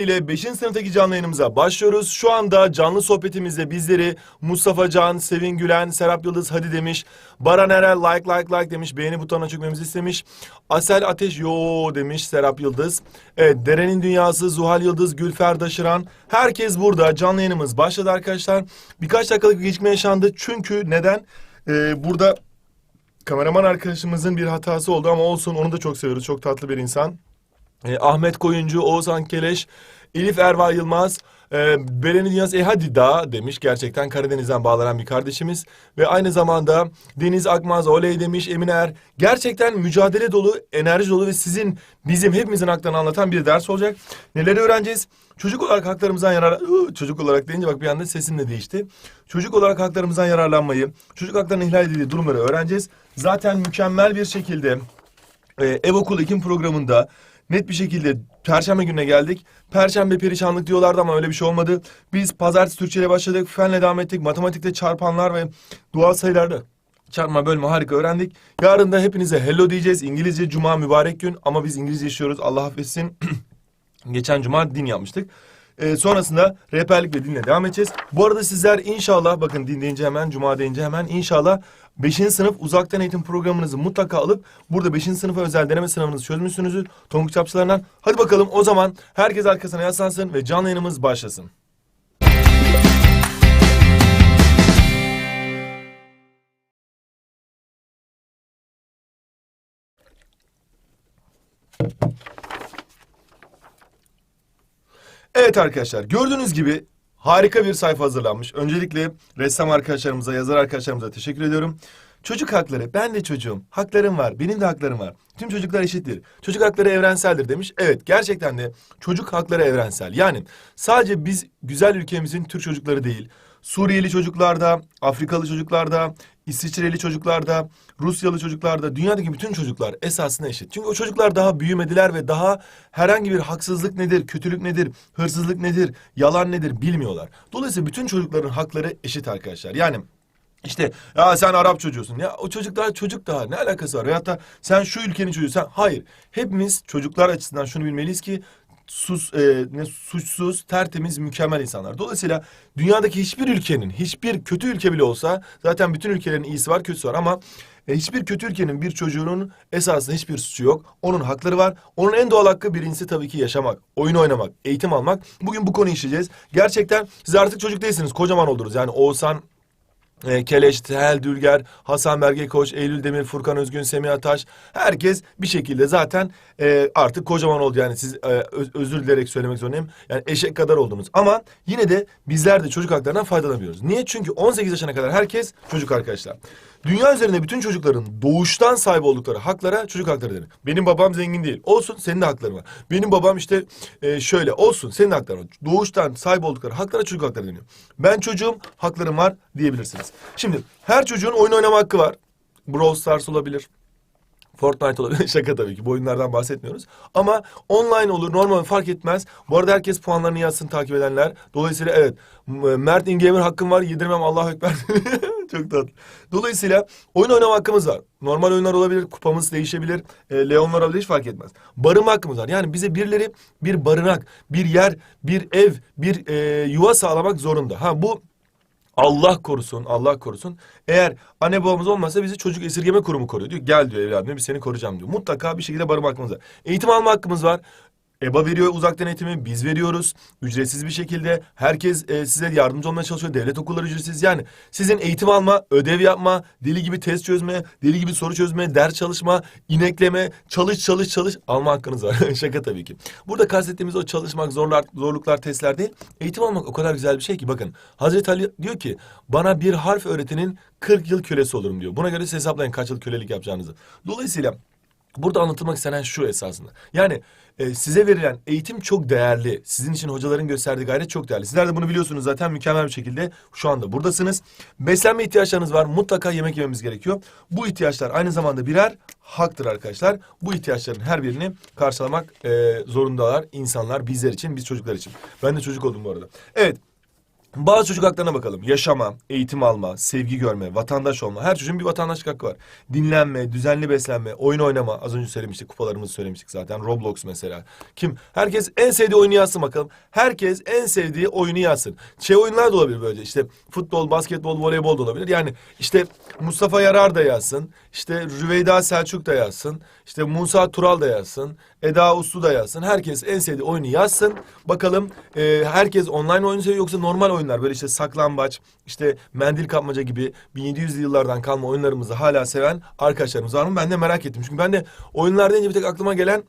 ile 5. sınıftaki canlı yayınımıza başlıyoruz. Şu anda canlı sohbetimizde bizleri Mustafa Can, Sevin Gülen, Serap Yıldız hadi demiş. Baran Erel like like like demiş. Beğeni butonuna çökmemizi istemiş. Asel Ateş yo demiş Serap Yıldız. Evet Derenin Dünyası, Zuhal Yıldız, Gülfer Daşıran. Herkes burada. Canlı yayınımız başladı arkadaşlar. Birkaç dakikalık bir gecikme yaşandı. Çünkü neden? Ee, burada kameraman arkadaşımızın bir hatası oldu ama olsun onu da çok seviyoruz. Çok tatlı bir insan. E, Ahmet Koyuncu, Oğuzhan Keleş, Elif Erva Yılmaz, e, Bereni Dünyası e hadi da demiş. Gerçekten Karadeniz'den bağlanan bir kardeşimiz. Ve aynı zamanda Deniz Akmaz oley demiş Emine Er. Gerçekten mücadele dolu, enerji dolu ve sizin, bizim hepimizin haklarını anlatan bir ders olacak. Neleri öğreneceğiz? Çocuk olarak haklarımızdan yarar... Çocuk olarak deyince bak bir anda sesim de değişti. Çocuk olarak haklarımızdan yararlanmayı, çocuk haklarının ihlal edildiği durumları öğreneceğiz. Zaten mükemmel bir şekilde ee, Ev Okul Ekim programında net bir şekilde Perşembe gününe geldik. Perşembe perişanlık diyorlardı ama öyle bir şey olmadı. Biz pazartesi Türkçe ile başladık. Fenle devam ettik. Matematikte çarpanlar ve doğal sayılarda çarpma bölme harika öğrendik. Yarın da hepinize hello diyeceğiz. İngilizce cuma mübarek gün ama biz İngilizce işliyoruz. Allah affetsin. Geçen cuma din yapmıştık. Ee, sonrasında rehberlik ve dinle devam edeceğiz. Bu arada sizler inşallah bakın din deyince hemen cuma deyince hemen inşallah 5. sınıf uzaktan eğitim programınızı mutlaka alıp burada 5. sınıfa özel deneme sınavınızı çözmüşsünüzdür. Tonguç Çapçılarından. Hadi bakalım o zaman herkes arkasına yaslansın ve canlı yayınımız başlasın. Evet arkadaşlar gördüğünüz gibi harika bir sayfa hazırlanmış. Öncelikle ressam arkadaşlarımıza, yazar arkadaşlarımıza teşekkür ediyorum. Çocuk hakları, ben de çocuğum, haklarım var, benim de haklarım var. Tüm çocuklar eşittir. Çocuk hakları evrenseldir demiş. Evet gerçekten de çocuk hakları evrensel. Yani sadece biz güzel ülkemizin Türk çocukları değil, Suriyeli çocuklarda, Afrikalı çocuklarda, İsviçreli çocuklarda, Rusyalı çocuklarda, dünyadaki bütün çocuklar esasında eşit. Çünkü o çocuklar daha büyümediler ve daha herhangi bir haksızlık nedir, kötülük nedir, hırsızlık nedir, yalan nedir bilmiyorlar. Dolayısıyla bütün çocukların hakları eşit arkadaşlar. Yani işte ya sen Arap çocuğusun. Ya o çocuk daha çocuk daha ne alakası var? Veyahut da sen şu ülkenin çocuğu sen hayır. Hepimiz çocuklar açısından şunu bilmeliyiz ki sus e, ne suçsuz, tertemiz, mükemmel insanlar. Dolayısıyla dünyadaki hiçbir ülkenin, hiçbir kötü ülke bile olsa zaten bütün ülkelerin iyisi var, kötüsü var ama e, hiçbir kötü ülkenin bir çocuğunun esasında hiçbir suçu yok. Onun hakları var. Onun en doğal hakkı birincisi tabii ki yaşamak, oyun oynamak, eğitim almak. Bugün bu konuyu işleyeceğiz. Gerçekten siz artık çocuk değilsiniz. Kocaman oldunuz. Yani Oğuzhan e, Keleş, Tehel Dülger, Hasan Berge Koç, Eylül Demir, Furkan Özgün, Semih Ataş herkes bir şekilde zaten e, artık kocaman oldu yani siz e, öz- özür dileyerek söylemek zorundayım. Yani eşek kadar oldunuz ama yine de bizler de çocuk haklarından faydalanamıyoruz. Niye? Çünkü 18 yaşına kadar herkes çocuk arkadaşlar. Dünya üzerinde bütün çocukların doğuştan sahip oldukları haklara çocuk hakları denir. Benim babam zengin değil. Olsun senin de hakların var. Benim babam işte e, şöyle olsun senin de hakların var. Doğuştan sahip oldukları haklara çocuk hakları deniyor. Ben çocuğum haklarım var diyebilirsiniz. Şimdi her çocuğun oyun oynama hakkı var. Brawl Stars olabilir. Fortnite olabilir. Şaka tabii ki. Bu oyunlardan bahsetmiyoruz. Ama online olur, normal fark etmez. Bu arada herkes puanlarını yazsın takip edenler. Dolayısıyla evet. Mert Ingamer hakkım var. Yedirmem Allahu Ekber. Çok tatlı. Dolayısıyla oyun oynama hakkımız var. Normal oyunlar olabilir, kupamız değişebilir, e, Leonlar olabilir hiç fark etmez. Barınma hakkımız var. Yani bize birileri bir barınak, bir yer, bir ev, bir e, yuva sağlamak zorunda. Ha bu Allah korusun, Allah korusun. Eğer anne babamız olmasa bizi çocuk esirgeme kurumu koruyor diyor. Gel diyor evladım biz seni koruyacağım diyor. Mutlaka bir şekilde barınma hakkımız var. Eğitim alma hakkımız var. EBA veriyor uzaktan eğitimi, biz veriyoruz. Ücretsiz bir şekilde. Herkes e, size yardımcı olmaya çalışıyor. Devlet okulları ücretsiz. Yani sizin eğitim alma, ödev yapma, deli gibi test çözme, deli gibi soru çözme, ders çalışma, inekleme, çalış çalış çalış alma hakkınız var. Şaka tabii ki. Burada kastettiğimiz o çalışmak, zorlar, zorluklar, testler değil. Eğitim almak o kadar güzel bir şey ki bakın. Hazreti Ali diyor ki bana bir harf öğretenin 40 yıl kölesi olurum diyor. Buna göre siz hesaplayın kaç yıl kölelik yapacağınızı. Dolayısıyla Burada anlatılmak istenen şu esasında. Yani e, size verilen eğitim çok değerli. Sizin için hocaların gösterdiği gayret çok değerli. Sizler de bunu biliyorsunuz zaten mükemmel bir şekilde şu anda buradasınız. Beslenme ihtiyaçlarınız var. Mutlaka yemek yememiz gerekiyor. Bu ihtiyaçlar aynı zamanda birer haktır arkadaşlar. Bu ihtiyaçların her birini karşılamak e, zorundalar insanlar bizler için, biz çocuklar için. Ben de çocuk oldum bu arada. Evet. Bazı çocuk haklarına bakalım. Yaşama, eğitim alma, sevgi görme, vatandaş olma. Her çocuğun bir vatandaşlık hakkı var. Dinlenme, düzenli beslenme, oyun oynama. Az önce söylemiştik, kupalarımızı söylemiştik zaten. Roblox mesela. Kim? Herkes en sevdiği oyunu yazsın bakalım. Herkes en sevdiği oyunu yazsın. Şey oyunlar da olabilir böyle. İşte futbol, basketbol, voleybol da olabilir. Yani işte Mustafa Yarar da yazsın. İşte Rüveyda Selçuk da yazsın. İşte Musa Tural da yazsın. Eda Uslu da yazsın. Herkes en sevdiği oyunu yazsın. Bakalım e, herkes online oyun seviyor yoksa normal oyunlar böyle işte saklambaç, işte mendil kapmaca gibi 1700'lü yıllardan kalma oyunlarımızı hala seven arkadaşlarımız var mı? Ben de merak ettim. Çünkü ben de oyunlar deyince bir tek aklıma gelen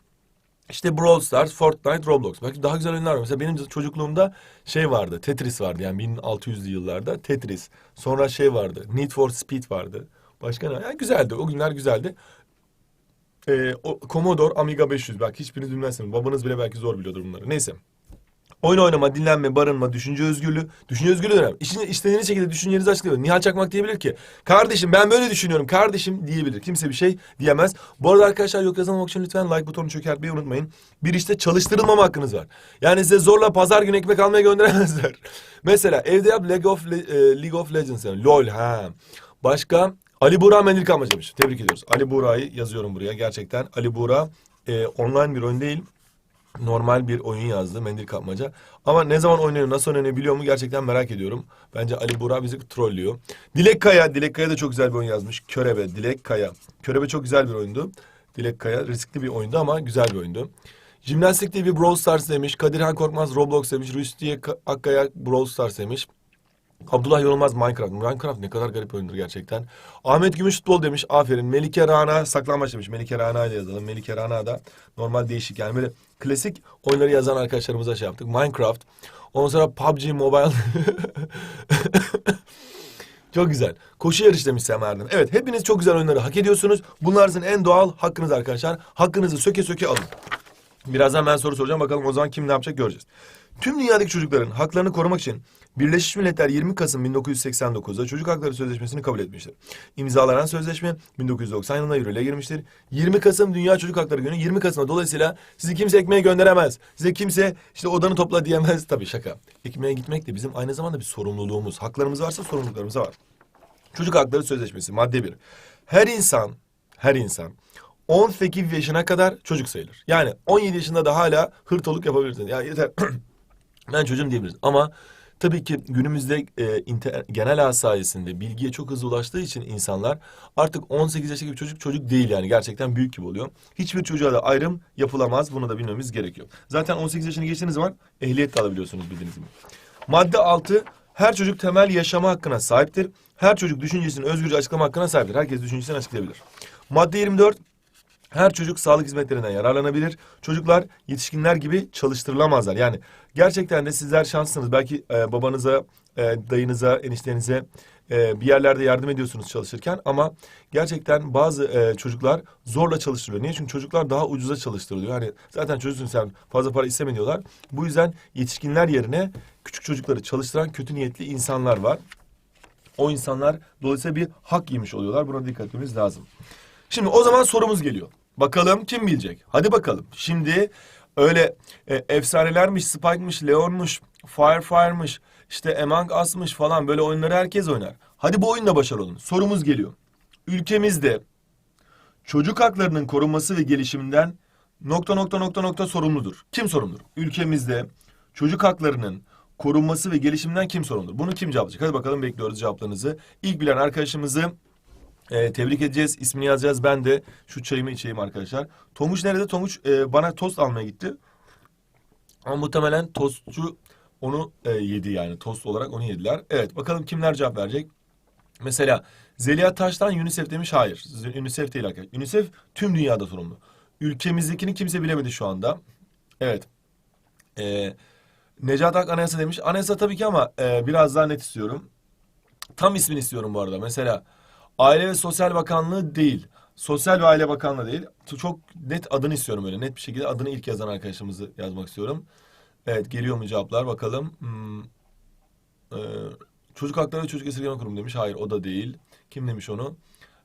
işte Brawl Stars, Fortnite, Roblox. Belki daha güzel oyunlar var. Mesela benim çocukluğumda şey vardı. Tetris vardı yani 1600'lü yıllarda Tetris. Sonra şey vardı. Need for Speed vardı. Başka ne? Yani güzeldi. O günler güzeldi. O Commodore Amiga 500. Belki hiçbiriniz bilmezsiniz. Babanız bile belki zor biliyordur bunları. Neyse. Oyun oynama, dinlenme, barınma, düşünce özgürlüğü. Düşünce özgürlüğü önemli. İşin istediğiniz şekilde düşüncelerinizi açıklayın. Nihal Çakmak diyebilir ki, kardeşim ben böyle düşünüyorum, kardeşim diyebilir. Kimse bir şey diyemez. Bu arada arkadaşlar yok yazamamak için lütfen like butonunu çökertmeyi unutmayın. Bir işte çalıştırılmama hakkınız var. Yani size zorla pazar günü ekmek almaya gönderemezler. Mesela evde yap League of, e, League of Legends yani. LOL ha. Başka Ali Buğra Mendil Kalmaca demiş. Tebrik ediyoruz. Ali Buğra'yı yazıyorum buraya gerçekten. Ali Buğra e, online bir oyun değil normal bir oyun yazdı mendil kapmaca. Ama ne zaman oynanıyor, nasıl oynanıyor biliyor mu gerçekten merak ediyorum. Bence Ali Buğra bizi trollüyor. Dilek Kaya, Dilek Kaya da çok güzel bir oyun yazmış. Körebe, Dilek Kaya. Körebe çok güzel bir oyundu. Dilek Kaya riskli bir oyundu ama güzel bir oyundu. Jimnastik TV Brawl Stars demiş. Kadirhan Korkmaz Roblox demiş. Rüstiye Ka- Akkaya Brawl Stars demiş. Abdullah Yorulmaz Minecraft. Minecraft ne kadar garip oyundur gerçekten. Ahmet Gümüş futbol demiş. Aferin. Melike Rana saklanmaç demiş. Melike Rana ile yazalım. Melike Rana da normal değişik yani böyle klasik oyunları yazan arkadaşlarımıza şey yaptık. Minecraft. Ondan sonra PUBG Mobile. Çok güzel. Koşu yarışı demiş Sem Erdem. Evet hepiniz çok güzel oyunları hak ediyorsunuz. Bunlar sizin en doğal hakkınız arkadaşlar. Hakkınızı söke söke alın. Birazdan ben soru soracağım. Bakalım o zaman kim ne yapacak göreceğiz. Tüm dünyadaki çocukların haklarını korumak için Birleşmiş Milletler 20 Kasım 1989'da Çocuk Hakları Sözleşmesi'ni kabul etmiştir. İmzalanan sözleşme 1990 yılında yürürlüğe girmiştir. 20 Kasım Dünya Çocuk Hakları Günü 20 Kasım'a dolayısıyla sizi kimse ekmeğe gönderemez. Size kimse işte odanı topla diyemez. Tabii şaka. Ekmeğe gitmek de bizim aynı zamanda bir sorumluluğumuz. Haklarımız varsa sorumluluklarımız var. Çocuk Hakları Sözleşmesi madde 1. Her insan, her insan 18 yaşına kadar çocuk sayılır. Yani 17 yaşında da hala hırtoluk yapabilirsiniz. Ya yeter ben çocuğum diyebiliriz. Ama tabii ki günümüzde e, inter- genel ağ sayesinde bilgiye çok hızlı ulaştığı için insanlar artık 18 yaşındaki bir çocuk çocuk değil yani gerçekten büyük gibi oluyor. Hiçbir çocuğa da ayrım yapılamaz. Bunu da bilmemiz gerekiyor. Zaten 18 yaşını geçtiğiniz zaman ehliyet de alabiliyorsunuz bildiğiniz gibi. Madde 6. Her çocuk temel yaşama hakkına sahiptir. Her çocuk düşüncesini özgürce açıklama hakkına sahiptir. Herkes düşüncesini açıklayabilir. Madde 24. Her çocuk sağlık hizmetlerinden yararlanabilir. Çocuklar yetişkinler gibi çalıştırılamazlar. Yani gerçekten de sizler şanslısınız. Belki e, babanıza, e, dayınıza, eniştenize e, bir yerlerde yardım ediyorsunuz çalışırken ama gerçekten bazı e, çocuklar zorla çalıştırılıyor. Niye? Çünkü çocuklar daha ucuza çalıştırılıyor. Hani zaten çocuksun sen fazla para isteme diyorlar. Bu yüzden yetişkinler yerine küçük çocukları çalıştıran kötü niyetli insanlar var. O insanlar dolayısıyla bir hak yemiş oluyorlar. Buna dikkat etmemiz lazım. Şimdi o zaman sorumuz geliyor. Bakalım kim bilecek? Hadi bakalım. Şimdi öyle e, efsanelermiş, Spike'mış, Leon'muş, Firefire'mış, işte Among Us'mış falan böyle oyunları herkes oynar. Hadi bu oyunda başarılı olun. Sorumuz geliyor. Ülkemizde çocuk haklarının korunması ve gelişiminden nokta nokta nokta nokta sorumludur. Kim sorumludur? Ülkemizde çocuk haklarının korunması ve gelişiminden kim sorumludur? Bunu kim cevaplayacak? Hadi bakalım bekliyoruz cevaplarınızı. İlk bilen arkadaşımızı ee, tebrik edeceğiz. ismini yazacağız. Ben de şu çayımı içeyim arkadaşlar. Tonguç nerede? Tonguç e, bana tost almaya gitti. Ama muhtemelen tostçu onu e, yedi yani. Tost olarak onu yediler. Evet bakalım kimler cevap verecek? Mesela Zeliha Taş'tan UNICEF demiş. Hayır. UNICEF değil arkadaşlar. UNICEF tüm dünyada sorumlu. Ülkemizdekini kimse bilemedi şu anda. Evet. Ee, Necat Ak Anayasa demiş. Anayasa tabii ki ama e, biraz daha net istiyorum. Tam ismini istiyorum bu arada. Mesela Aile ve Sosyal Bakanlığı değil. Sosyal ve Aile Bakanlığı değil. Çok net adını istiyorum öyle. Net bir şekilde adını ilk yazan arkadaşımızı yazmak istiyorum. Evet geliyor mu cevaplar bakalım. Hmm. Ee, Çocuk Hakları ve Çocuk Esirgeme Kurumu demiş. Hayır o da değil. Kim demiş onu?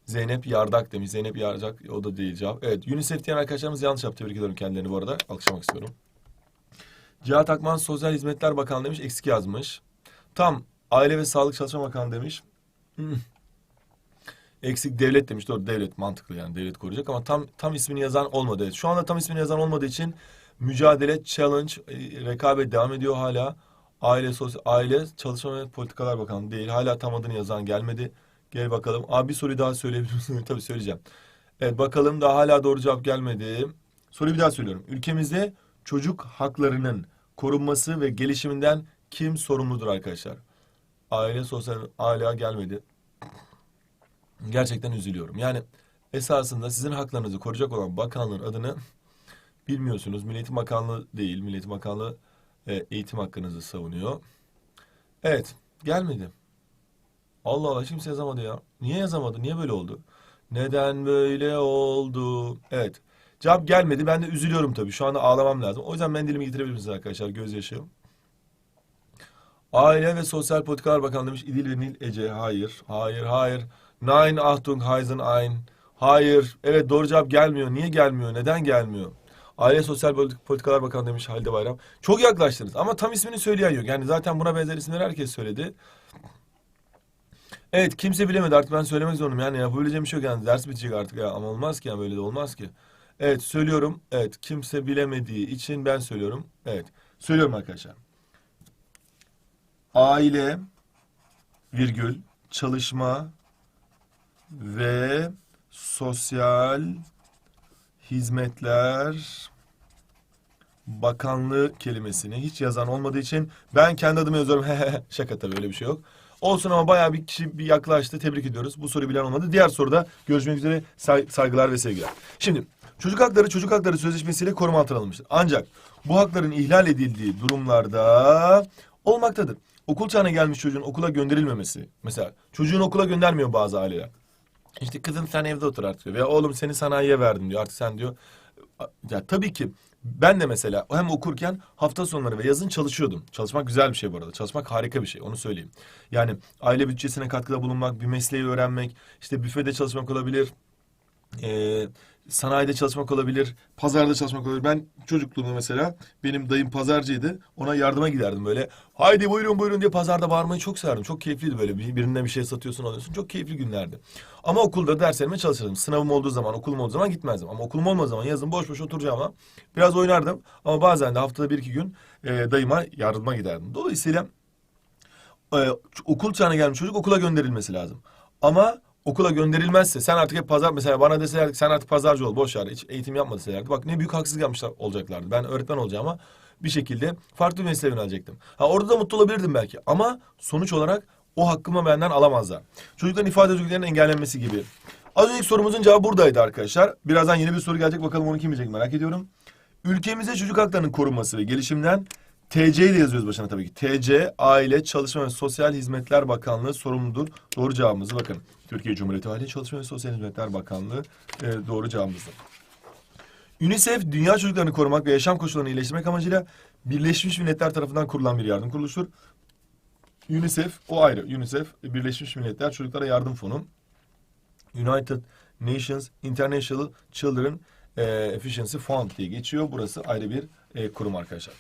Zeynep Yardak demiş. Zeynep Yardak o da değil cevap. Evet UNICEF diyen arkadaşlarımız yanlış yaptı. Tebrik ediyorum kendilerini bu arada. Alkışlamak istiyorum. Cihat Akman Sosyal Hizmetler Bakanlığı demiş. Eksik yazmış. Tam Aile ve Sağlık Çalışma Bakanı demiş. Hmm. Eksik devlet demiş. Doğru devlet mantıklı yani devlet koruyacak ama tam tam ismini yazan olmadı. Evet. Şu anda tam ismini yazan olmadığı için mücadele, challenge, e, rekabet devam ediyor hala. Aile, sosyal, aile, çalışma ve politikalar bakanı değil. Hala tam adını yazan gelmedi. Gel bakalım. Abi bir soruyu daha söyleyebilir misin? Tabii söyleyeceğim. Evet bakalım daha hala doğru cevap gelmedi. Soruyu bir daha söylüyorum. Ülkemizde çocuk haklarının korunması ve gelişiminden kim sorumludur arkadaşlar? Aile, sosyal, hala gelmedi. Gerçekten üzülüyorum. Yani esasında sizin haklarınızı koruyacak olan bakanlığın adını bilmiyorsunuz. Milli Eğitim Bakanlığı değil. Milli Eğitim Bakanlığı e, eğitim hakkınızı savunuyor. Evet, gelmedi. Allah Allah kimse yazamadı ya. Niye yazamadı? Niye böyle oldu? Neden böyle oldu? Evet. Cevap gelmedi. Ben de üzülüyorum tabii. Şu anda ağlamam lazım. O yüzden mendilimi getirebilir misiniz arkadaşlar? Gözyaşı. Aile ve Sosyal Politikalar Bakanı demiş. İdil ve Nil Ece. Hayır. Hayır. Hayır. Nein, Achtung, Heisen ein. Hayır. Evet doğru cevap gelmiyor. Niye gelmiyor? Neden gelmiyor? Aile Sosyal Politik- Politikalar Bakanı demiş Halide Bayram. Çok yaklaştınız ama tam ismini söyleyen yok. Yani zaten buna benzer isimleri herkes söyledi. Evet kimse bilemedi artık ben söylemek zorundayım. Yani yapabileceğim bir şey yok yani ders bitecek artık ya ama olmaz ki yani böyle de olmaz ki. Evet söylüyorum. Evet kimse bilemediği için ben söylüyorum. Evet söylüyorum arkadaşlar. Aile virgül çalışma ve sosyal hizmetler bakanlığı kelimesini hiç yazan olmadığı için ben kendi adımı yazıyorum. Şaka tabii öyle bir şey yok. Olsun ama bayağı bir kişi bir yaklaştı. Tebrik ediyoruz. Bu soru bilen olmadı. Diğer soruda görüşmek üzere say- saygılar ve sevgiler. Şimdi çocuk hakları çocuk hakları sözleşmesiyle koruma altına alınmıştır. Ancak bu hakların ihlal edildiği durumlarda olmaktadır. Okul çağına gelmiş çocuğun okula gönderilmemesi. Mesela çocuğun okula göndermiyor bazı aileler. İşte kızım sen evde otur artık diyor. Veya oğlum seni sanayiye verdim diyor. Artık sen diyor. Ya tabii ki ben de mesela hem okurken hafta sonları ve yazın çalışıyordum. Çalışmak güzel bir şey bu arada. Çalışmak harika bir şey. Onu söyleyeyim. Yani aile bütçesine katkıda bulunmak, bir mesleği öğrenmek, işte büfede çalışmak olabilir. Ee, sanayide çalışmak olabilir, pazarda çalışmak olabilir. Ben çocukluğumda mesela benim dayım pazarcıydı. Ona yardıma giderdim böyle. Haydi buyurun buyurun diye pazarda bağırmayı çok severdim. Çok keyifliydi böyle. Bir- Birinden bir şey satıyorsun alıyorsun. Çok keyifli günlerdi. Ama okulda derslerime çalışırdım. Sınavım olduğu zaman, okulum olduğu zaman gitmezdim. Ama okulum olmadığı zaman yazın boş boş oturacağıma biraz oynardım. Ama bazen de haftada bir iki gün e, dayıma yardıma giderdim. Dolayısıyla e, okul çağına gelmiş çocuk okula gönderilmesi lazım. Ama okula gönderilmezse sen artık hep pazar mesela bana deseler ki sen artık pazarcı ol boş ver hiç eğitim yapma deselerdi. Bak ne büyük haksızlık yapmışlar olacaklardı. Ben öğretmen olacağıma bir şekilde farklı bir mesleğe yönelecektim. Ha orada da mutlu olabilirdim belki ama sonuç olarak o hakkımı benden alamazlar. Çocukların ifade özgürlüklerinin engellenmesi gibi. Az önceki sorumuzun cevabı buradaydı arkadaşlar. Birazdan yeni bir soru gelecek bakalım onu kim bilecek merak ediyorum. Ülkemizde çocuk haklarının korunması ve gelişiminden TC'yi de yazıyoruz başına tabii ki. TC, Aile, Çalışma ve Sosyal Hizmetler Bakanlığı sorumludur. Doğru cevabımız bakın. Türkiye Cumhuriyeti Aile, Çalışma ve Sosyal Hizmetler Bakanlığı e, doğru cevabımızdır. UNICEF, dünya çocuklarını korumak ve yaşam koşullarını iyileştirmek amacıyla Birleşmiş Milletler tarafından kurulan bir yardım kuruluştur. UNICEF, o ayrı. UNICEF, Birleşmiş Milletler Çocuklara Yardım Fonu. United Nations International Children e, Efficiency Fund diye geçiyor. Burası ayrı bir e, kurum arkadaşlar.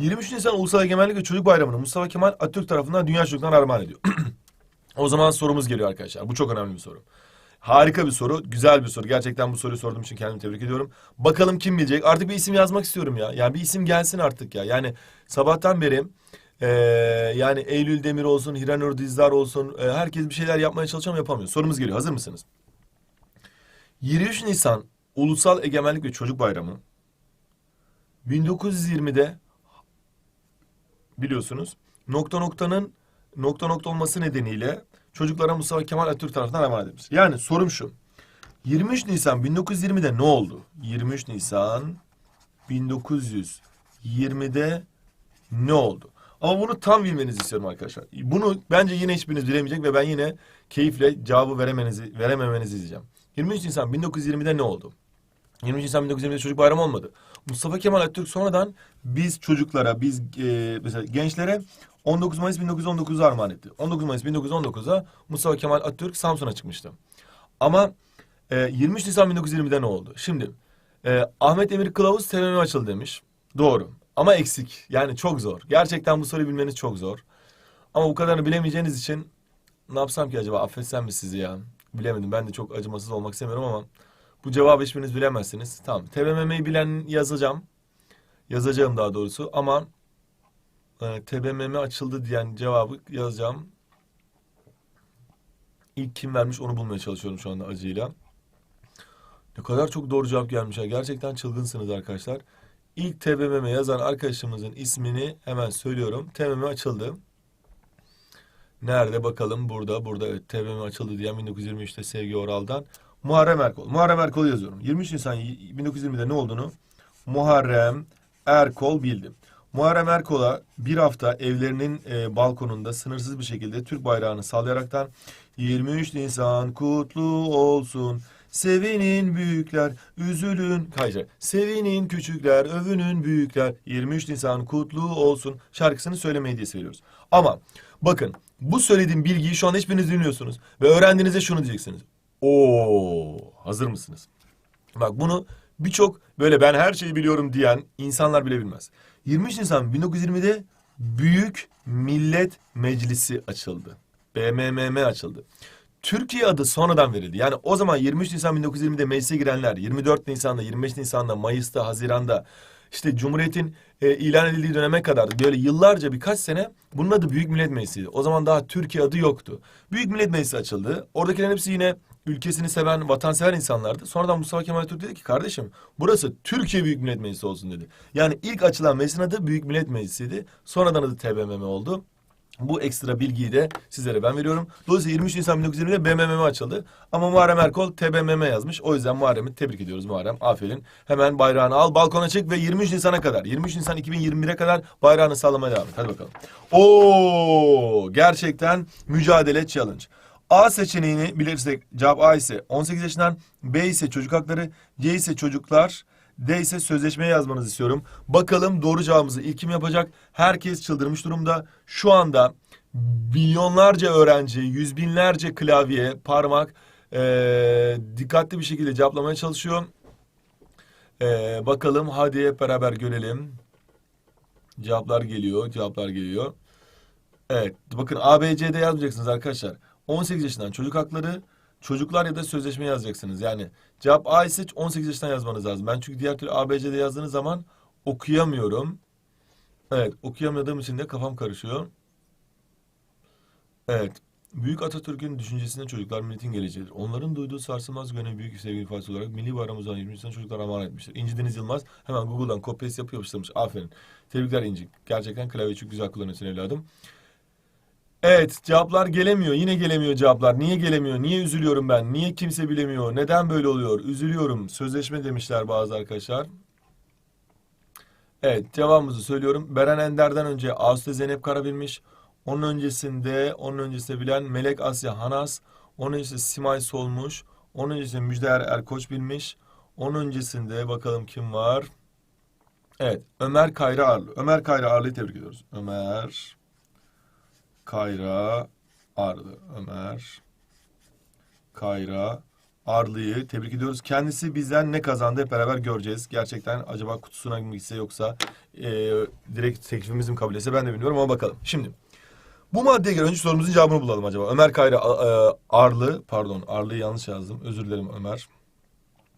23 Nisan Ulusal Egemenlik ve Çocuk Bayramı'nı Mustafa Kemal Atatürk tarafından Dünya Çocuklarına armağan ediyor. o zaman sorumuz geliyor arkadaşlar. Bu çok önemli bir soru. Harika bir soru, güzel bir soru. Gerçekten bu soruyu sorduğum için kendimi tebrik ediyorum. Bakalım kim bilecek? Artık bir isim yazmak istiyorum ya. Yani bir isim gelsin artık ya. Yani sabahtan beri e, yani Eylül Demir olsun, Hiranur Dizdar olsun e, herkes bir şeyler yapmaya çalışıyor ama yapamıyor. Sorumuz geliyor. Hazır mısınız? 23 Nisan Ulusal Egemenlik ve Çocuk Bayramı 1920'de biliyorsunuz nokta noktanın nokta nokta olması nedeniyle çocuklara Mustafa Kemal Atatürk tarafından emanet edilmiş. Yani sorum şu. 23 Nisan 1920'de ne oldu? 23 Nisan 1920'de ne oldu? Ama bunu tam bilmenizi istiyorum arkadaşlar. Bunu bence yine hiçbiriniz bilemeyecek ve ben yine keyifle cevabı veremenizi, verememenizi izleyeceğim. 23 Nisan 1920'de ne oldu? 23 Nisan 1920'de çocuk bayramı olmadı. Mustafa Kemal Atatürk sonradan biz çocuklara, biz e, mesela gençlere 19 Mayıs 1919'u armağan etti. 19 Mayıs 1919'a Mustafa Kemal Atatürk Samsun'a çıkmıştı. Ama e, 23 Nisan 1920'de ne oldu? Şimdi e, Ahmet Emir Kılavuz TBMM açıldı demiş. Doğru. Ama eksik. Yani çok zor. Gerçekten bu soruyu bilmeniz çok zor. Ama bu kadarını bilemeyeceğiniz için ne yapsam ki acaba affetsem mi sizi ya? Bilemedim. Ben de çok acımasız olmak istemiyorum ama bu cevabı hiçbiriniz bilemezsiniz. Tamam. TBMM'yi bilen yazacağım. Yazacağım daha doğrusu ama e, TBMM açıldı diyen cevabı yazacağım. İlk kim vermiş onu bulmaya çalışıyorum şu anda acıyla. Ne kadar çok doğru cevap gelmiş ya. Gerçekten çılgınsınız arkadaşlar. İlk TBMM yazan arkadaşımızın ismini hemen söylüyorum. TBMM açıldı. Nerede bakalım burada burada evet TBMM açıldı diyen 1923'te Sevgi Oral'dan Muharrem Erkol. Muharrem Erkol'u yazıyorum. 23 Nisan 1920'de ne olduğunu Muharrem Erkol bildi. Muharrem Erkol'a bir hafta evlerinin e, balkonunda sınırsız bir şekilde Türk bayrağını sallayaraktan 23 Nisan kutlu olsun. Sevinin büyükler, üzülün. Hayır, sevinin küçükler, övünün büyükler. 23 Nisan kutlu olsun şarkısını söyleme hediyesi veriyoruz. Ama bakın bu söylediğim bilgiyi şu an hiçbiriniz bilmiyorsunuz. Ve öğrendiğinizde şunu diyeceksiniz. Oo, hazır mısınız? Bak bunu birçok böyle ben her şeyi biliyorum diyen insanlar bile bilmez. 23 Nisan 1920'de Büyük Millet Meclisi açıldı. BMMM açıldı. Türkiye adı sonradan verildi. Yani o zaman 23 Nisan 1920'de meclise girenler, 24 Nisan'da, 25 Nisan'da, Mayıs'ta, Haziran'da işte Cumhuriyet'in e, ilan edildiği döneme kadar böyle yıllarca birkaç sene bunun adı Büyük Millet Meclisi'ydi. O zaman daha Türkiye adı yoktu. Büyük Millet Meclisi açıldı. Oradakilerin hepsi yine ülkesini seven, vatansever insanlardı. Sonradan Mustafa Kemal Atatürk dedi ki kardeşim burası Türkiye Büyük Millet Meclisi olsun dedi. Yani ilk açılan meclisin adı Büyük Millet Meclisi'ydi. Sonradan adı TBMM oldu. Bu ekstra bilgiyi de sizlere ben veriyorum. Dolayısıyla 23 Nisan 1920'de BMMM açıldı. Ama Muharrem Erkol TBMM yazmış. O yüzden Muharrem'i tebrik ediyoruz Muharrem. Aferin. Hemen bayrağını al, balkona çık ve 23 Nisan'a kadar, 23 Nisan 2021'e kadar bayrağını sallamaya devam et. Hadi bakalım. Oo, gerçekten mücadele challenge. A seçeneğini bilirsek cevap A ise 18 yaşından, B ise çocuk hakları, C ise çocuklar, D ise sözleşmeye yazmanızı istiyorum. Bakalım doğru cevabımızı ilk kim yapacak? Herkes çıldırmış durumda. Şu anda milyonlarca öğrenci, yüz binlerce klavye, parmak eee, dikkatli bir şekilde cevaplamaya çalışıyor. Eee, bakalım hadi hep beraber görelim. Cevaplar geliyor, cevaplar geliyor. Evet, bakın ABC'de yazmayacaksınız arkadaşlar. 18 yaşından çocuk hakları, çocuklar ya da sözleşme yazacaksınız. Yani cevap A ise 18 yaşından yazmanız lazım. Ben çünkü diğer türlü ABC'de yazdığınız zaman okuyamıyorum. Evet, okuyamadığım için de kafam karışıyor. Evet, Büyük Atatürk'ün düşüncesinde çocuklar milletin geleceğidir. Onların duyduğu sarsılmaz güvene büyük sevgi ifadesi olarak milli bayramımızdan 23 Nisan çocuklara emanet etmiştir. İnci Deniz Yılmaz hemen Google'dan copy paste yapıp yapıştırmış. Aferin. Tebrikler İnci. Gerçekten klavyeyi çok güzel kullanıyorsun evladım. Evet, cevaplar gelemiyor. Yine gelemiyor cevaplar. Niye gelemiyor? Niye üzülüyorum ben? Niye kimse bilemiyor? Neden böyle oluyor? Üzülüyorum. Sözleşme demişler bazı arkadaşlar. Evet, cevabımızı söylüyorum. Beren Ender'den önce Ağustos Zeynep Kara bilmiş. Onun öncesinde, onun öncesinde bilen Melek Asya Hanas. Onun öncesinde Simay Solmuş. Onun öncesinde Müjdeer Erkoç bilmiş. Onun öncesinde bakalım kim var? Evet, Ömer Kayra. Ömer Kayra Arlı'yı tebrik ediyoruz. Ömer Kayra Arlı. Ömer Kayra Arlı'yı tebrik ediyoruz. Kendisi bizden ne kazandı hep beraber göreceğiz. Gerçekten acaba kutusuna mı gitse yoksa e, direkt teklifimizi mi kabul etse ben de bilmiyorum ama bakalım. Şimdi bu maddeye göre önce sorumuzun cevabını bulalım acaba. Ömer Kayra e, Arlı, pardon Arlı'yı yanlış yazdım. Özür dilerim Ömer.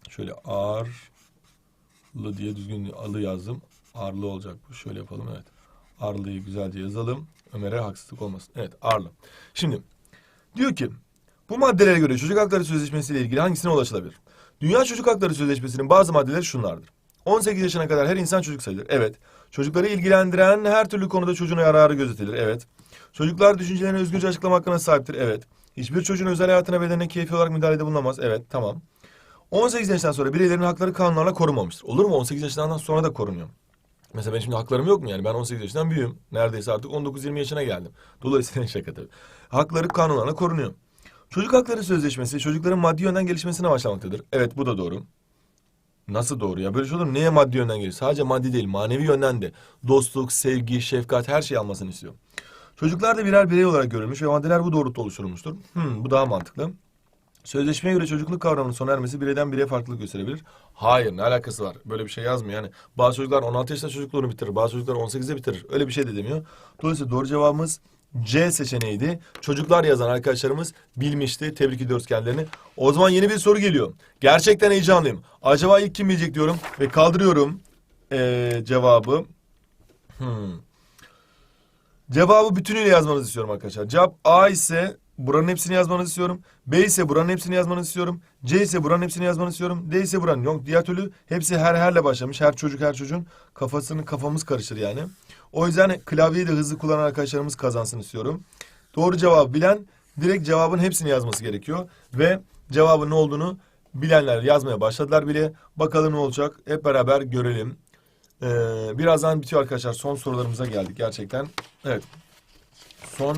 Şöyle Arlı diye düzgün Alı yazdım. Arlı olacak bu. Şöyle yapalım evet. Arlı'yı güzelce yazalım. Ömer'e haksızlık olmasın. Evet Arlı. Şimdi diyor ki bu maddelere göre çocuk hakları sözleşmesiyle ilgili hangisine ulaşılabilir? Dünya Çocuk Hakları Sözleşmesi'nin bazı maddeleri şunlardır. 18 yaşına kadar her insan çocuk sayılır. Evet. Çocukları ilgilendiren her türlü konuda çocuğun yararı gözetilir. Evet. Çocuklar düşüncelerini özgürce açıklama hakkına sahiptir. Evet. Hiçbir çocuğun özel hayatına bedenine keyfi olarak müdahalede bulunamaz. Evet. Tamam. 18 yaşından sonra bireylerin hakları kanunlarla korunmamıştır. Olur mu? 18 yaşından sonra da korunuyor. Mesela benim şimdi haklarım yok mu yani? Ben 18 yaşından büyüğüm. Neredeyse artık 19-20 yaşına geldim. Dolayısıyla şaka tabii. Hakları kanunlarla korunuyor. Çocuk Hakları Sözleşmesi çocukların maddi yönden gelişmesine başlamaktadır. Evet bu da doğru. Nasıl doğru ya? Böyle şey olur? Neye maddi yönden gelir? Sadece maddi değil, manevi yönden de. Dostluk, sevgi, şefkat her şeyi almasını istiyor. Çocuklar da birer birey olarak görülmüş ve maddeler bu doğrultuda oluşturulmuştur. Hmm, bu daha mantıklı. Sözleşmeye göre çocukluk kavramının sona ermesi bireyden bireye farklılık gösterebilir. Hayır, ne alakası var? Böyle bir şey yazmıyor yani. Bazı çocuklar 16 yaşında çocukluğunu bitirir, bazı çocuklar 18'de bitirir. Öyle bir şey de demiyor. Dolayısıyla doğru cevabımız C seçeneğiydi. Çocuklar yazan arkadaşlarımız bilmişti. Tebrik ediyoruz kendilerini. O zaman yeni bir soru geliyor. Gerçekten heyecanlıyım. Acaba ilk kim bilecek diyorum ve kaldırıyorum ee, cevabı. Hmm. Cevabı bütünüyle yazmanızı istiyorum arkadaşlar. Cevap A ise buranın hepsini yazmanızı istiyorum. B ise buranın hepsini yazmanızı istiyorum. C ise buranın hepsini yazmanızı istiyorum. D ise buranın. Yok diğer türlü hepsi her herle başlamış. Her çocuk her çocuğun kafasını kafamız karışır yani. O yüzden klavyeyi de hızlı kullanan arkadaşlarımız kazansın istiyorum. Doğru cevabı bilen direkt cevabın hepsini yazması gerekiyor. Ve cevabın ne olduğunu bilenler yazmaya başladılar bile. Bakalım ne olacak hep beraber görelim. Ee, birazdan bitiyor arkadaşlar. Son sorularımıza geldik gerçekten. Evet. Son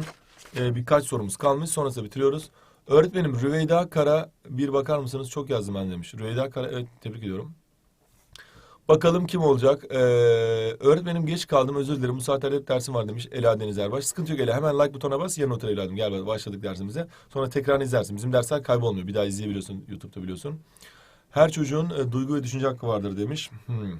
e, birkaç sorumuz kalmış. Sonrasında bitiriyoruz. Öğretmenim Rüveyda Kara bir bakar mısınız? Çok yazdım ben demiş. Rüveyda Kara evet tebrik ediyorum. Bakalım kim olacak? Ee, öğretmenim geç kaldım özür dilerim. Bu saatlerde hep dersim var demiş Ela Deniz Erbaş. Sıkıntı yok Ela. Hemen like butonuna bas. Yarın otur evladım. Gel başladık dersimize. Sonra tekrar izlersin. Bizim dersler kaybolmuyor. Bir daha izleyebiliyorsun. YouTube'da biliyorsun. Her çocuğun e, duygu ve düşünce hakkı vardır demiş. Hmm.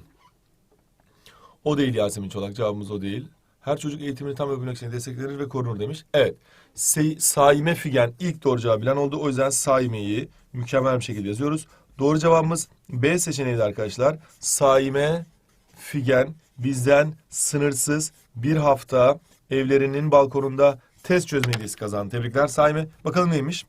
O değil Yasemin Çolak. Cevabımız o değil. Her çocuk eğitimini tam yapabilmek için desteklenir ve korunur demiş. Evet. Se Saime Figen ilk doğru cevabı bilen oldu. O yüzden Saime'yi mükemmel bir şekilde yazıyoruz. Doğru cevabımız B seçeneğiydi arkadaşlar. Saime Figen bizden sınırsız bir hafta evlerinin balkonunda test çözme hediyesi kazandı. Tebrikler Saime. Bakalım neymiş?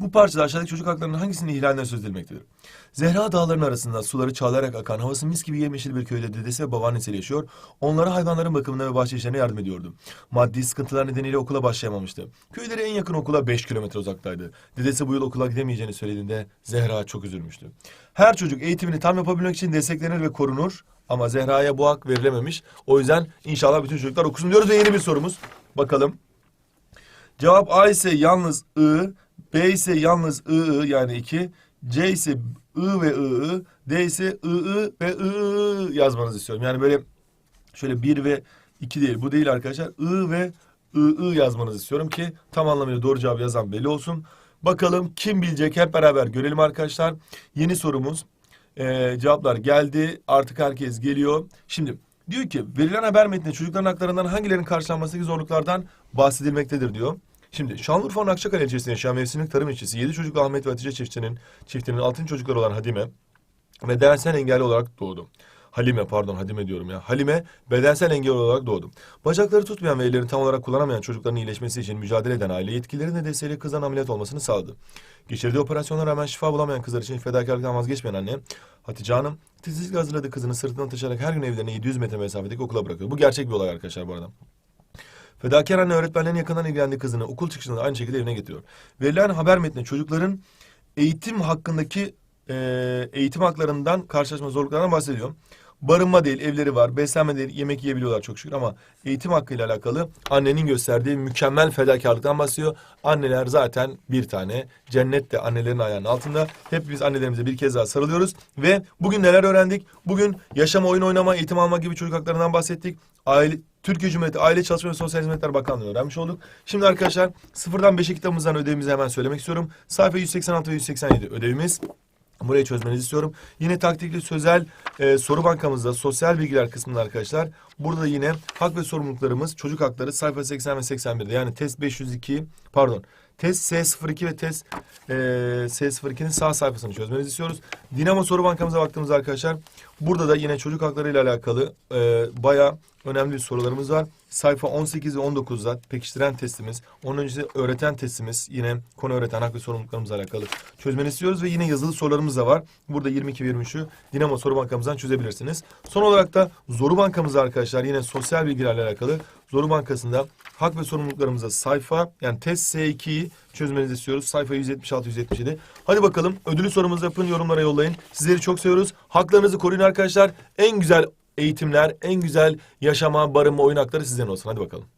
Bu parçada aşağıdaki çocuk haklarının hangisinin ihlaline söz edilmektedir? Zehra dağlarının arasında suları çağlayarak akan, havası mis gibi yemyeşil bir köyde dedesi ve babaannesiyle yaşıyor. Onlara hayvanların bakımına ve bahçe işlerine yardım ediyordu. Maddi sıkıntılar nedeniyle okula başlayamamıştı. Köyleri en yakın okula 5 kilometre uzaktaydı. Dedesi bu yıl okula gidemeyeceğini söylediğinde Zehra çok üzülmüştü. Her çocuk eğitimini tam yapabilmek için desteklenir ve korunur. Ama Zehra'ya bu hak verilememiş. O yüzden inşallah bütün çocuklar okusun diyoruz ve yeni bir sorumuz. Bakalım. Cevap A ise yalnız I, B ise yalnız I, I yani 2, C ise I ve I, I, D ise I, I ve I, I yazmanızı istiyorum. Yani böyle şöyle 1 ve 2 değil. Bu değil arkadaşlar. I ve I, I yazmanızı istiyorum ki tam anlamıyla doğru cevabı yazan belli olsun. Bakalım kim bilecek hep beraber görelim arkadaşlar. Yeni sorumuz. Ee, cevaplar geldi. Artık herkes geliyor. Şimdi diyor ki verilen haber metninde çocukların haklarından hangilerinin karşılanmasındaki zorluklardan bahsedilmektedir diyor. Şimdi Şanlıurfa'nın Akçakale ilçesinde yaşayan mevsimlik tarım işçisi 7 çocuk Ahmet ve Hatice çiftinin çiftinin altın çocukları olan Hadime ve bedensel engelli olarak doğdu. Halime pardon Hadime diyorum ya. Halime bedensel engelli olarak doğdu. Bacakları tutmayan ve ellerini tam olarak kullanamayan çocukların iyileşmesi için mücadele eden aile yetkililerin de desteğiyle kızdan ameliyat olmasını sağladı. Geçirdiği operasyonlara rağmen şifa bulamayan kızlar için fedakarlıktan vazgeçmeyen anne Hatice Hanım titizlikle hazırladığı kızını sırtından taşıyarak her gün evlerine 700 metre mesafedeki okula bırakıyor. Bu gerçek bir olay arkadaşlar bu arada. Fedakar anne öğretmenlerin yakından ilgilendiği kızını okul çıkışında da aynı şekilde evine getiriyor. Verilen haber metni çocukların eğitim hakkındaki e, eğitim haklarından karşılaşma zorluklarından bahsediyor. Barınma değil, evleri var, beslenme değil, yemek yiyebiliyorlar çok şükür ama eğitim hakkıyla alakalı annenin gösterdiği mükemmel fedakarlıktan bahsediyor. Anneler zaten bir tane, cennet de annelerin ayağının altında. Hep biz annelerimize bir kez daha sarılıyoruz ve bugün neler öğrendik? Bugün yaşama, oyun oynama, eğitim alma gibi çocuk haklarından bahsettik. Aile, Türkiye Cumhuriyeti Aile Çalışma ve Sosyal Hizmetler Bakanlığı öğrenmiş olduk. Şimdi arkadaşlar sıfırdan 5'e kitabımızdan ödevimizi hemen söylemek istiyorum. Sayfa 186 ve 187 ödevimiz. Burayı çözmenizi istiyorum. Yine taktikli sözel e, soru bankamızda sosyal bilgiler kısmında arkadaşlar. Burada da yine hak ve sorumluluklarımız çocuk hakları sayfa 80 ve 81'de. Yani test 502 pardon test S02 ve test e, S02'nin sağ sayfasını çözmenizi istiyoruz. Dinamo soru bankamıza baktığımızda arkadaşlar burada da yine çocuk hakları ile alakalı e, bayağı önemli sorularımız var. Sayfa 18 ve 19'da pekiştiren testimiz, onun öncesi öğreten testimiz, yine konu öğreten hak ve sorumluluklarımızla alakalı çözmeni istiyoruz ve yine yazılı sorularımız da var. Burada 22 ve 23'ü Dinamo soru bankamızdan çözebilirsiniz. Son olarak da Zoru bankamızda arkadaşlar yine sosyal bilgilerle alakalı Zoru bankasında hak ve sorumluluklarımıza sayfa yani test S2'yi çözmenizi istiyoruz. Sayfa 176-177. Hadi bakalım ödülü sorumuzu yapın yorumlara yollayın. Sizleri çok seviyoruz. Haklarınızı koruyun arkadaşlar. En güzel eğitimler, en güzel yaşama, barınma, oyun hakları sizden olsun. Hadi bakalım.